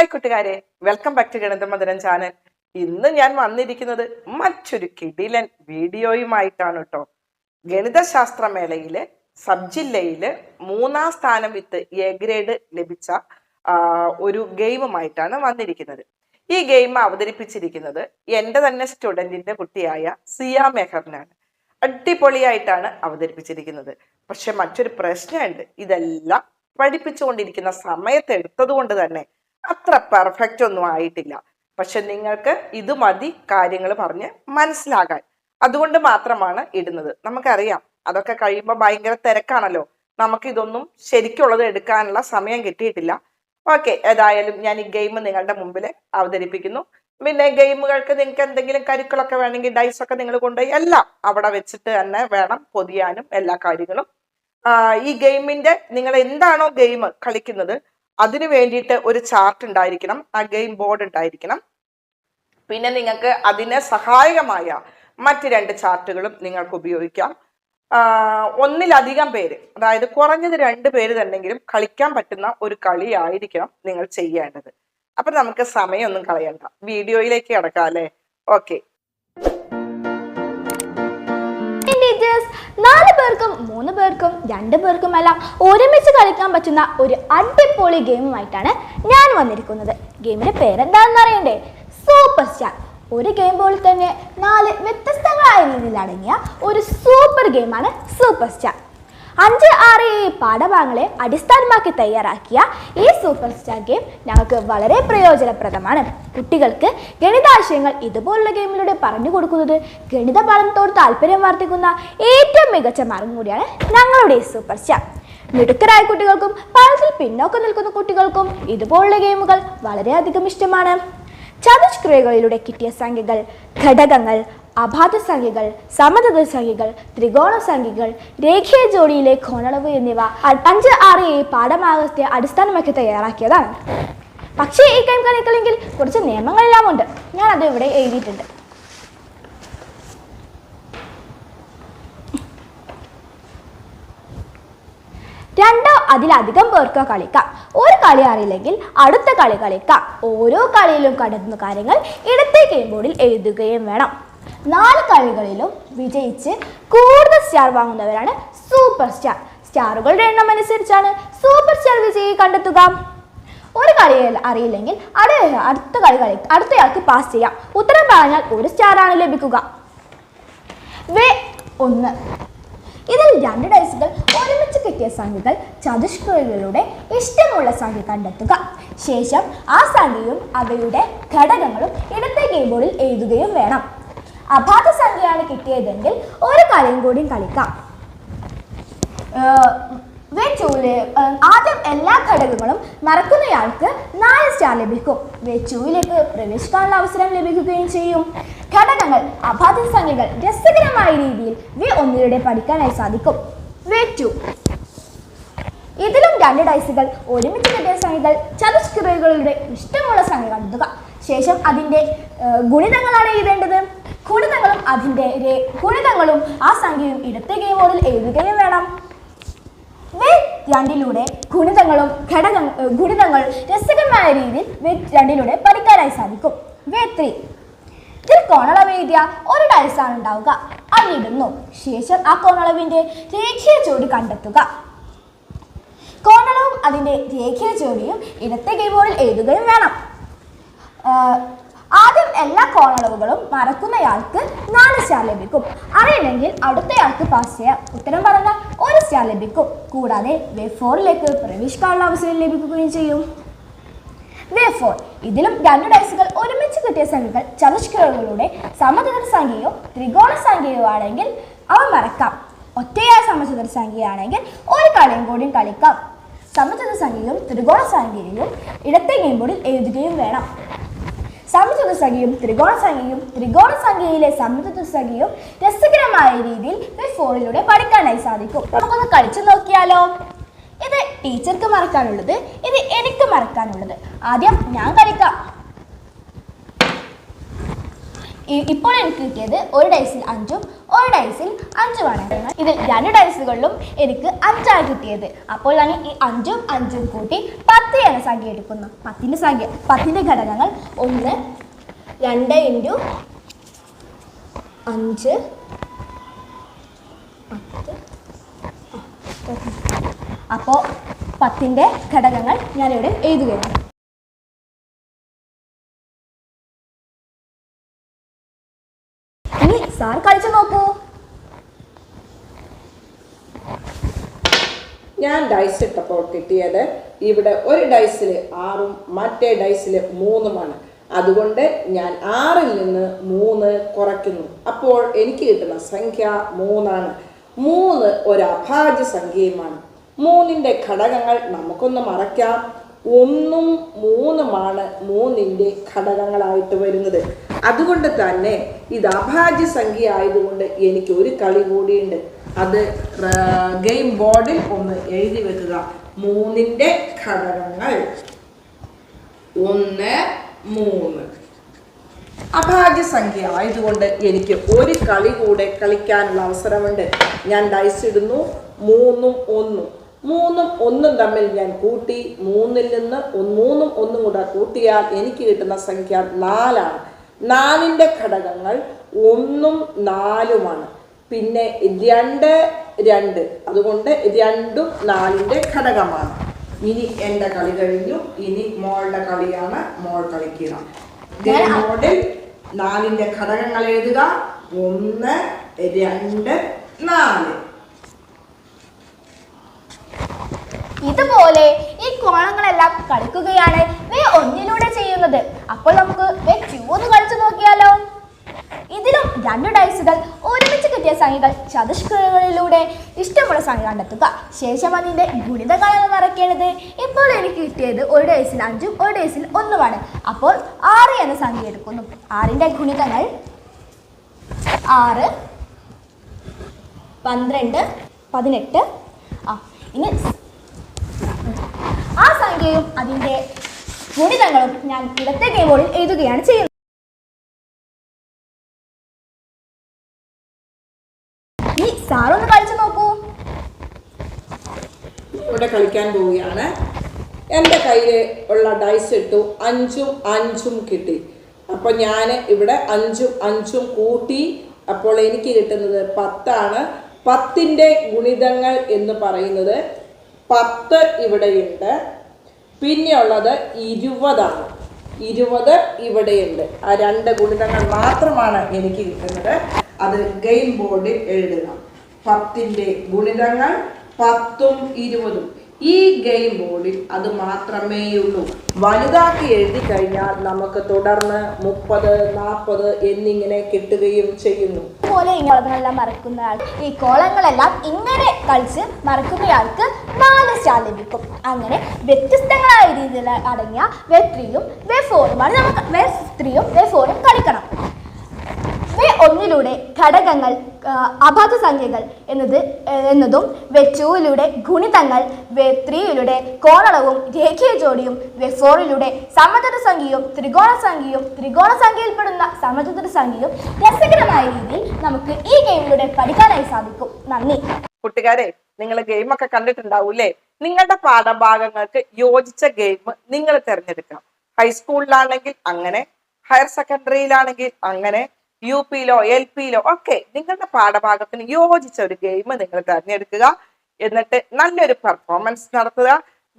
Hi കൂട്ടുകാരെ welcome back to ഗണിത മധുരൻ channel ഇന്ന് ഞാൻ വന്നിരിക്കുന്നത് മറ്റൊരു കിടിലൻ വീഡിയോയുമായിട്ടാണ് കേട്ടോ ഗണിതശാസ്ത്ര മേളയിൽ സബ് ജില്ലയിൽ മൂന്നാം സ്ഥാനം വിത്ത് എ ഗ്രേഡ് ലഭിച്ച ഒരു ഗെയിമുമായിട്ടാണ് വന്നിരിക്കുന്നത്. ഈ ഗെയിം അവതരിപ്പിച്ചിരിക്കുന്നത് എന്റെ തന്നെ സ്റ്റുഡന്റിന്റെ കുട്ടിയായ സിയ മെഹറിനാണ്. അടിപൊളിയായിട്ടാണ് അവതരിപ്പിച്ചിരിക്കുന്നത്. പക്ഷെ മറ്റൊരു പ്രശ്നമുണ്ട്. ഇതെല്ലാം പഠിപ്പിച്ചുകൊണ്ടിരിക്കുന്ന സമയത്ത് എടുത്തത് കൊണ്ട് തന്നെ അത്ര പെർഫെക്റ്റ് ഒന്നും ആയിട്ടില്ല. പക്ഷെ നിങ്ങൾക്ക് ഇത് മതി കാര്യങ്ങൾ പറഞ്ഞ് മനസ്സിലാകാൻ. അതുകൊണ്ട് മാത്രമാണ് ഇടുന്നത്. നമുക്കറിയാം. അതൊക്കെ കഴിയുമ്പോൾ ഭയങ്കര തിരക്കാണല്ലോ. നമുക്ക് ഇതൊന്നും ശരിക്കുള്ളത് എടുക്കാനുള്ള സമയം കിട്ടിയിട്ടില്ല. ഓക്കെ ഏതായാലും ഞാൻ ഈ ഗെയിം നിങ്ങളുടെ മുമ്പിൽ അവതരിപ്പിക്കുന്നു. പിന്നെ ഗെയിമുകൾക്ക് നിങ്ങൾക്ക് എന്തെങ്കിലും കരുക്കളൊക്കെ വേണമെങ്കിൽ ഡൈസ് ഒക്കെ നിങ്ങൾ കൊണ്ടുപോയി എല്ലാം അവിടെ വെച്ചിട്ട് തന്നെ വേണം പൊതിയാനും എല്ലാ കാര്യങ്ങളും. ഈ ഗെയിമിന്റെ നിങ്ങൾ എന്താണോ ഗെയിം കളിക്കുന്നത് അതിനു വേണ്ടിയിട്ട് ഒരു ചാർട്ട് ഉണ്ടായിരിക്കണം ആ ഗെയിം ബോർഡ് ഉണ്ടായിരിക്കണം. പിന്നെ നിങ്ങൾക്ക് അതിന് സഹായകമായ മറ്റ് രണ്ട് ചാർട്ടുകളും നിങ്ങൾക്ക് ഉപയോഗിക്കാം. ഒന്നിലധികം പേര് അതായത് കുറഞ്ഞത് രണ്ട് പേര് തന്നെങ്കിലും കളിക്കാൻ പറ്റുന്ന ഒരു കളി ആയിരിക്കണം നിങ്ങൾ ചെയ്യേണ്ടത്. അപ്പൊ നമുക്ക് സമയമൊന്നും കളയണ്ട. വീഡിയോയിലേക്ക് കിടക്കാം അല്ലേ? ഓക്കെ ടീച്ചേഴ്സ് നാല് പേർക്കും മൂന്ന് പേർക്കും രണ്ട് പേർക്കും എല്ലാം ഒരുമിച്ച് കളിക്കാൻ പറ്റുന്ന ഒരു അടിപൊളി ഗെയിമുമായിട്ടാണ് ഞാൻ വന്നിരിക്കുന്നത്. ഗെയിമിന്റെ പേരെന്താണെന്ന് അറിയണ്ടേ? സൂപ്പർ സ്റ്റാർ ഒരു ഗെയിം പോലെ തന്നെ നാല് വ്യത്യസ്തങ്ങളായ രീതിയിൽ അടങ്ങിയ ഒരു സൂപ്പർ ഗെയിമാണ് സൂപ്പർ സ്റ്റാർ അഞ്ച് ആറ് ഏഴ് പാഠഭാഗങ്ങളെ അടിസ്ഥാനമാക്കി തയ്യാറാക്കിയ ഈ സൂപ്പർ സ്റ്റാർ ഗെയിം ഞങ്ങൾക്ക് വളരെ പ്രയോജനപ്രദമാണ്. കുട്ടികൾക്ക് ഗണിതാശയങ്ങൾ ഇതുപോലുള്ള ഗെയിമിലൂടെ പറഞ്ഞു കൊടുക്കുന്നത് ഗണിത പഠനത്തോട് താല്പര്യം വർദ്ധിക്കുന്ന ഏറ്റവും മികച്ച മാർഗം കൂടിയാണ് ഞങ്ങളുടെ ഈ സൂപ്പർ സ്റ്റാർ മിടുക്കരായ കുട്ടികൾക്കും പഠനത്തിൽ പിന്നോക്കം നിൽക്കുന്ന കുട്ടികൾക്കും ഇതുപോലുള്ള ഗെയിമുകൾ വളരെയധികം ഇഷ്ടമാണ്. ചതുഷ്ക്രിയകളിലൂടെ കിട്ടിയ സംഖ്യകൾ ഘടകങ്ങൾ അഭാത സംഖ്യകൾ സമതല സംഖ്യകൾ ത്രികോണ സംഖ്യകൾ രേഖീയ ജോഡിയിലെ കോണളവ് എന്നിവ അഞ്ച് ആറ് ഏഴ് പാഠഭാഗത്തെ അടിസ്ഥാനമാക്കി തയ്യാറാക്കിയതാണ്. പക്ഷേ ഈ കൈം കളിക്കലെങ്കിൽ കുറച്ച് നിയമങ്ങളെല്ലാം ഉണ്ട്. ഞാൻ അത് ഇവിടെ എഴുതിയിട്ടുണ്ട്. രണ്ടോ അതിലധികം പേർക്കോ കളിക്കാം. ഒരു കളി അറിയില്ലെങ്കിൽ അടുത്ത കളി കളിക്കാം. ഓരോ കളിയിലും കണ്ടെത്തുന്ന കാര്യങ്ങൾ ഇടത്തെ കീബോർഡിൽ ബോർഡിൽ എഴുതുകയും വേണം. നാല് കളികളിലും വിജയിച്ച് കൂടുതൽ സ്റ്റാർ വാങ്ങുന്നവരാണ് സൂപ്പർ സ്റ്റാർ സ്റ്റാറുകളുടെ എണ്ണം അനുസരിച്ചാണ് സൂപ്പർ സ്റ്റാർ വിജയി കണ്ടെത്തുക. ഒരു കളി അറിയില്ലെങ്കിൽ അടു അടുത്ത കളി കളി അടുത്തയാൾക്ക് പാസ് ചെയ്യാം. ഉത്തരം പറഞ്ഞാൽ ഒരു സ്റ്റാറാണ് ലഭിക്കുക. വേ ഒന്ന്. ഇതിൽ രണ്ട് ഡൈസുകൾ ഒരുമിച്ച് കിട്ടിയ സംഖ്യകൾ ചതുഷ്കോളിലൂടെ ഇഷ്ടമുള്ള സംഖ്യ കണ്ടെത്തുക. ശേഷം ആ സംഖ്യയും അവയുടെ ഘടകങ്ങളും ഇടത്തെ ബോർഡിൽ എഴുതുകയും വേണം. അഭാത സംഖ്യയാണ് കിട്ടിയതെങ്കിൽ ഒരു കളിയും കൂടിയും കളിക്കാം. ആദ്യം എല്ലാ ഘടകങ്ങളും മറക്കുന്നയാൾക്ക് നാല് സ്റ്റാർ ലഭിക്കും. വെച്ചൂയിലേക്ക് പ്രവേശിക്കാനുള്ള അവസരം ലഭിക്കുകയും ചെയ്യും. ഘടകങ്ങൾ അബാധ സംഖ്യകൾ രസകരമായ രീതിയിൽ വി ഒന്നിലൂടെ പഠിക്കാനായി സാധിക്കും. വെച്ചു ഇതിലും രണ്ട് ഡൈസുകൾ ഒരുമിച്ച് കിട്ടിയ സംഖ്യകൾ ചതുഷ്കൃതികളുടെ ഇഷ്ടമുള്ള സംഖ്യ കണ്ടെത്തുക. ശേഷം അതിന്റെ ഗുണിതങ്ങളാണ് എഴുതേണ്ടത് ഗുണിതങ്ങളും അതിന്റെ ഗുണിതങ്ങളും ആ സംഖ്യയും ഇടത്തെ ബോർഡിൽ എഴുതുകയും വേണം. രണ്ടിലൂടെ ഗുണിതങ്ങളും ഘടക ഗുണിതങ്ങൾ രസകരമായ രീതിയിൽ രണ്ടിലൂടെ പഠിക്കാനായി സാധിക്കും. ഇതിൽ കോണളവ് എഴുതിയ ഒരു ആണ് ഉണ്ടാവുക. അതിടുന്നു ശേഷം ആ കോണളവിന്റെ രേഖീയ ജോഡി കണ്ടെത്തുക. കോണളവും അതിന്റെ രേഖീയ ജോഡിയും ഇടത്തെ കീബോർഡിൽ എഴുതുകയും വേണം. ആദ്യം എല്ലാ കോണളവുകളും മറക്കുന്നയാൾക്ക് നാല് സ്റ്റാർ ലഭിക്കും. അറിയില്ലെങ്കിൽ അടുത്തയാൾക്ക് പാസ് ചെയ്യാം ഉത്തരം പറഞ്ഞാൽ ഒരു സ്റ്റാർ ലഭിക്കും. കൂടാതെ വേ ഫോറിലേക്ക് പ്രവേശിക്കാനുള്ള അവസരം ലഭിക്കുകയും ചെയ്യും. വേ ഫോർ ഇതിലും രണ്ട് ഡൈസുകൾ ഒരുമിച്ച് കിട്ടിയ സംഖ്യകൾ ചതുഷ്കളുടെ സമചതുര സംഖ്യയോ ത്രികോണ സംഖ്യയോ ആണെങ്കിൽ അവ മറക്കാം. ഒറ്റയായ സമചതുര സംഖ്യയാണെങ്കിൽ ഒരു കളിയും കൂടി കളിക്കാം. സമചതുര സംഖ്യയും ത്രികോണ സംഖ്യയും ഇടത്തെ ഗെയിം ബോർഡിൽ എഴുതുകയും വേണം. സമചതുര സംഖ്യയും ത്രികോണ സംഖ്യയും ത്രികോണ സംഖ്യയിലെ സമചതുര സംഖ്യയും രസകരമായ രീതിയിൽ ഈ ഫോണിലൂടെ പഠിക്കാനായി സാധിക്കും. നമുക്കൊന്ന് കളിച്ചു നോക്കിയാലോ? ഇത് ടീച്ചർക്ക് മറക്കാനുള്ളത് ഇത് എനിക്ക് മറക്കാനുള്ളത്. ആദ്യം ഞാൻ കളിക്കാം. ഇപ്പോൾ എനിക്ക് കിട്ടിയത് ഒരു ഡൈസിൽ അഞ്ചും ഒരു ഡൈസിൽ അഞ്ചുമാണ് ഇത് രണ്ട് ഡൈസുകളിലും എനിക്ക് അഞ്ചാണ് കിട്ടിയത്. അപ്പോൾ ഞാൻ ഈ അഞ്ചും അഞ്ചും കൂട്ടി പത്ത് എന്ന സംഖ്യ എടുക്കുന്നു. പത്തിന്റെ സംഖ്യ പത്തിന്റെ ഘടകങ്ങൾ ഒന്ന് രണ്ട് ഇന്റു അഞ്ച് പത്ത് അപ്പോൾ പത്തിന്റെ ഘടകങ്ങൾ ഞാനിവിടെ എഴുതുകയാണ് ഇനി സാർ കളിച്ചു നോക്കൂ ഞാൻ ഡൈസ് ഇട്ടപ്പോൾ കിട്ടിയത് ഇവിടെ ഒരു ഡൈസിൽ ആറും മറ്റേ ഡൈസിൽ മൂന്നുമാണ്. അതുകൊണ്ട് ഞാൻ ആറിൽ നിന്ന് മൂന്ന് കുറയ്ക്കുന്നു. അപ്പോൾ എനിക്ക് കിട്ടുന്ന സംഖ്യ മൂന്നാണ്. മൂന്ന് ഒരു അഭാജ്യ സംഖ്യയുമാണ്. മൂന്നിന്റെ ഘടകങ്ങൾ നമുക്കൊന്ന് മറയ്ക്കാം. ഒന്നും മൂന്നുമാണ് മൂന്നിന്റെ ഘടകങ്ങളായിട്ട് വരുന്നത്. അതുകൊണ്ട് തന്നെ ഇത് അഭാജ്യ സംഖ്യ ആയതുകൊണ്ട് എനിക്ക് ഒരു കളി കൂടിയുണ്ട്. അത് ഗെയിം ബോർഡിൽ ഒന്ന് എഴുതി വെക്കുക. മൂന്നിന്റെ ഘടകങ്ങൾ. ഒന്ന് മൂന്ന്. അഭാഗ്യസംഖ്യ. ആയതുകൊണ്ട് എനിക്ക് ഒരു കളി കൂടെ കളിക്കാനുള്ള അവസരമുണ്ട്. ഞാൻ ഡൈസ് ഇടുന്നു. മൂന്നും ഒന്നും. മൂന്നും ഒന്നും തമ്മിൽ ഞാൻ കൂട്ടി. മൂന്നിൽ നിന്ന് മൂന്നും ഒന്നും കൂടെ കൂട്ടിയാൽ എനിക്ക് കിട്ടുന്ന സംഖ്യ നാലാണ്. നാലിന്റെ ഘടകങ്ങൾ ഒന്നും നാലുമാണ്. പിന്നെ രണ്ട് രണ്ട്. അതുകൊണ്ട് രണ്ടും നാലിന്റെ ഘടകമാണ്. ഇനി എന്റെ കളി കഴിഞ്ഞു. ഇനി മോളുടെ കളിയാണ്. മോൾ കളിക്കുക. മോഡൽ നാലിന്റെ ഘടകങ്ങൾ എഴുതുക. ഒന്ന് രണ്ട് നാല്. ഇതുപോലെ ഈ കോണങ്ങളെല്ലാം കളിക്കുകയാണ് വേ ഒന്നിലൂടെ ചെയ്യുന്നത്. അപ്പോൾ നമുക്ക് വേ ഒന്ന് കളിച്ചു നോക്കിയാലോ? ഇതിലും രണ്ട് ഡൈസുകൾ ഒരുമിച്ച് കിട്ടിയ സംഖ്യകൾ ചതുഷ്കൃതങ്ങളിലൂടെ ഇഷ്ടമുള്ള സംഖ്യ കണ്ടെത്തുക. ശേഷം അതിന്റെ ഗുണിതകളെന്ന് മറക്കേണ്ടത് ഇപ്പോൾ എനിക്ക് കിട്ടിയത് ഒരു ഡൈസിൽ അഞ്ചും ഒരു ഡൈസിൽ ഒന്നുമാണ്. അപ്പോൾ ആറ് എന്ന സംഖ്യ എടുക്കുന്നു. ആറിന്റെ ഗുണിതങ്ങൾ ആറ് പന്ത്രണ്ട് പതിനെട്ട്. ആ ഇനി ആ സംഖ്യയും അതിന്റെ ഗുണിതങ്ങളും ഞാൻ ഇടത്തെ ഗെയിമോളിൽ എഴുതുകയാണ് ചെയ്യുന്നത് ഈ സാറൊന്ന് കളിച്ചു നോക്കൂ ഇവിടെ കളിക്കാൻ പോവുകയാണ്. എന്റെ കയ്യിൽ ഉള്ള ഡൈസ് ഇട്ടു. അഞ്ചും അഞ്ചും കിട്ടി. അപ്പോൾ ഞാൻ ഇവിടെ അഞ്ചും അഞ്ചും കൂട്ടി. അപ്പോൾ എനിക്ക് കിട്ടുന്നത് പത്താണ്. പത്തിന്റെ ഗുണിതങ്ങൾ എന്ന് പറയുന്നത് പത്ത് ഇവിടെയുണ്ട്. പിന്നെയുള്ളത് ഇരുപതാണ്. ഇരുപത് ഇവിടെയുണ്ട്. ആ രണ്ട് ഗുണിതങ്ങൾ മാത്രമാണ് എനിക്ക് കിട്ടുന്നത്. അത് ഗെയിം ബോർഡിൽ എഴുതണം പത്തിന്റെ ഗുണിതങ്ങൾ പത്തും ഇരുപതും. ഈ ഗെയിം ബോർഡിൽ അത് മാത്രമേ ഉള്ളൂ വലുതാക്കി എഴുതി കഴിഞ്ഞാൽ നമുക്ക് തുടർന്ന് മുപ്പത് നാൽപ്പത് എന്നിങ്ങനെ കിട്ടുകയും ചെയ്യുന്നു. പോലെ ഈ മറക്കുന്ന ആൾ ഈ കോളങ്ങളെല്ലാം ഇങ്ങനെ കളിച്ച് മറക്കുന്നയാൾക്ക് നാല് സ്റ്റാർ ലഭിക്കും. അങ്ങനെ വ്യത്യസ്തങ്ങളായ രീതിയിൽ അടങ്ങിയ വെ ത്രീയും വെ ഫോറുമാണ് നമുക്ക് വെ ത്രീയും വെ ഫോറും കളിക്കണം. ഒന്നിലൂടെ ഘടകങ്ങൾ അഭാജ്യ സംഖ്യകൾ എന്നത് എന്നതും വേ ടൂയിലൂടെ ഗുണിതങ്ങൾ വെ ത്രീയിലൂടെ കോണളവും രേഖീയ ജോഡിയും വെ ഫോറിലൂടെ സമചതുര സംഖ്യയും ത്രികോണ സംഖ്യയും ത്രികോണ സംഖ്യയിൽപ്പെടുന്ന സമചതുര സംഖ്യയും രസകരമായ രീതിയിൽ നമുക്ക് ഈ ഗെയിമിലൂടെ പഠിക്കാനായി സാധിക്കും. നന്ദി. കുട്ടികാരെ നിങ്ങൾ ഗെയിമൊക്കെ കണ്ടിട്ടുണ്ടാവൂലേ നിങ്ങളുടെ പാഠഭാഗങ്ങൾക്ക് യോജിച്ച ഗെയിം നിങ്ങൾ തിരഞ്ഞെടുക്കണം. ഹൈസ്കൂളിലാണെങ്കിൽ അങ്ങനെ ഹയർ സെക്കൻഡറിയിലാണെങ്കിൽ അങ്ങനെ യു പിയിലോ എൽ പിയിലോ ഒക്കെ നിങ്ങളുടെ പാഠഭാഗത്തിന് യോജിച്ച ഒരു ഗെയിം നിങ്ങൾ തിരഞ്ഞെടുക്കുക. എന്നിട്ട് നല്ലൊരു പെർഫോമൻസ് നടത്തുക.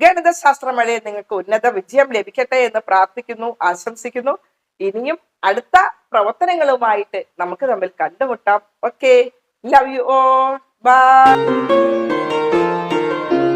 ഗണിതശാസ്ത്രമേളയിൽ നിങ്ങൾക്ക് ഉന്നത വിജയം ലഭിക്കട്ടെ എന്ന് പ്രാർത്ഥിക്കുന്നു ആശംസിക്കുന്നു. ഇനിയും അടുത്ത പ്രവർത്തനങ്ങളുമായിട്ട് നമുക്ക് തമ്മിൽ കണ്ടുമുട്ടാം. Okay love you all bye